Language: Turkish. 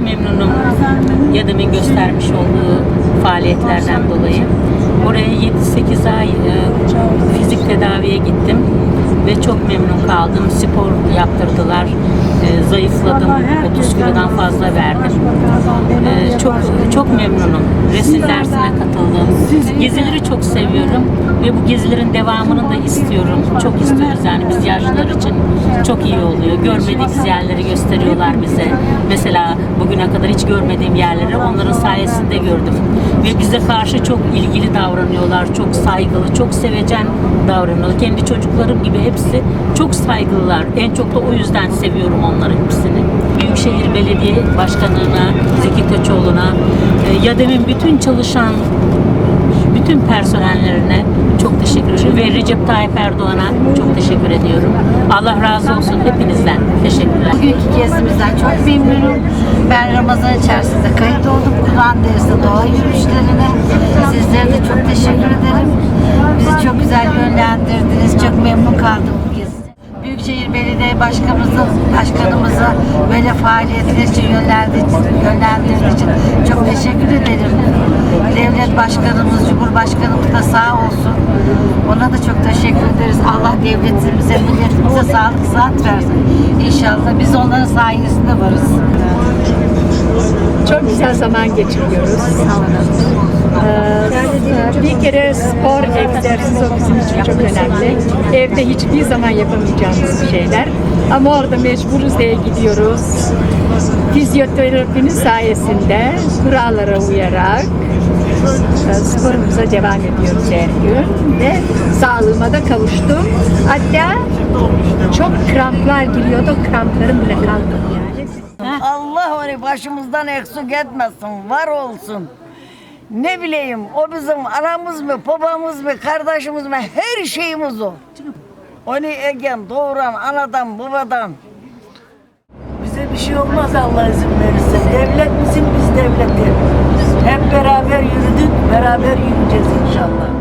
memnunum. Yadım'ın göstermiş olduğu faaliyetlerden dolayı. Oraya 7-8 ay e, fizik tedaviye gittim ve çok memnun kaldım. Spor yaptırdılar. E, zayıfladım. 30 kilodan fazla verdim. E, çok çok memnunum. Resim dersine katıldım. Gezileri çok seviyorum ve bu gezilerin devamını da istiyorum. Çok istiyoruz yani biz yaşlılar için çok iyi oluyor. Görmediğimiz yerleri gösteriyorlar bize. Mesela bugüne kadar hiç görmediğim yerleri onların sayesinde gördüm. Ve bize karşı çok ilgili davranıyorlar. Çok saygılı, çok sevecen davranıyorlar. Kendi çocuklarım gibi hepsi çok saygılılar. En çok da o yüzden seviyorum onları hepsini. Büyükşehir Belediye Başkanı'na, Zeki Koçoğlu'na, e, YADEM'in bütün çalışan bütün personellerine çok ederim ve Recep Tayyip Erdoğan'a çok teşekkür ediyorum. Allah razı olsun hepinizden. Teşekkürler. Bugünkü gezimizden çok memnunum. Ben Ramazan içerisinde kayıt oldum. Kur'an dersi doğa yürüyüşlerine. Sizlere de çok teşekkür ederim. Bizi çok güzel yönlendirdiniz. Çok memnun kaldım bu gezide. Büyükşehir Belediye Başkanımızı, başkanımıza böyle faaliyetler için yönlendirdiği, yönlendirdiği için çok teşekkür ederim. Başkanımız, Cumhurbaşkanımız da sağ olsun. Ona da çok teşekkür ederiz. Allah devletimize, milletimize sağlık, sıhhat versin. İnşallah biz onların sayesinde varız. Çok güzel zaman geçiriyoruz. Ee, bir kere spor, egzersiz o bizim için çok önemli. Evde hiçbir zaman yapamayacağımız şeyler. Ama orada mecburuz diye gidiyoruz. Fizyoterapinin sayesinde kurallara uyarak sporumuza devam ediyoruz her gün ve sağlığıma da kavuştum. Hatta çok kramplar giriyordu, kramplarım bile yani. Allah onu başımızdan eksik etmesin, var olsun. Ne bileyim, o bizim aramız mı, babamız mı, kardeşimiz mi, her şeyimiz o. Onu egen, doğuran, anadan, babadan. Bize bir şey olmaz Allah izin verirse. Devlet misin, biz devlet Hep beraber beraber yürüyeceğiz inşallah.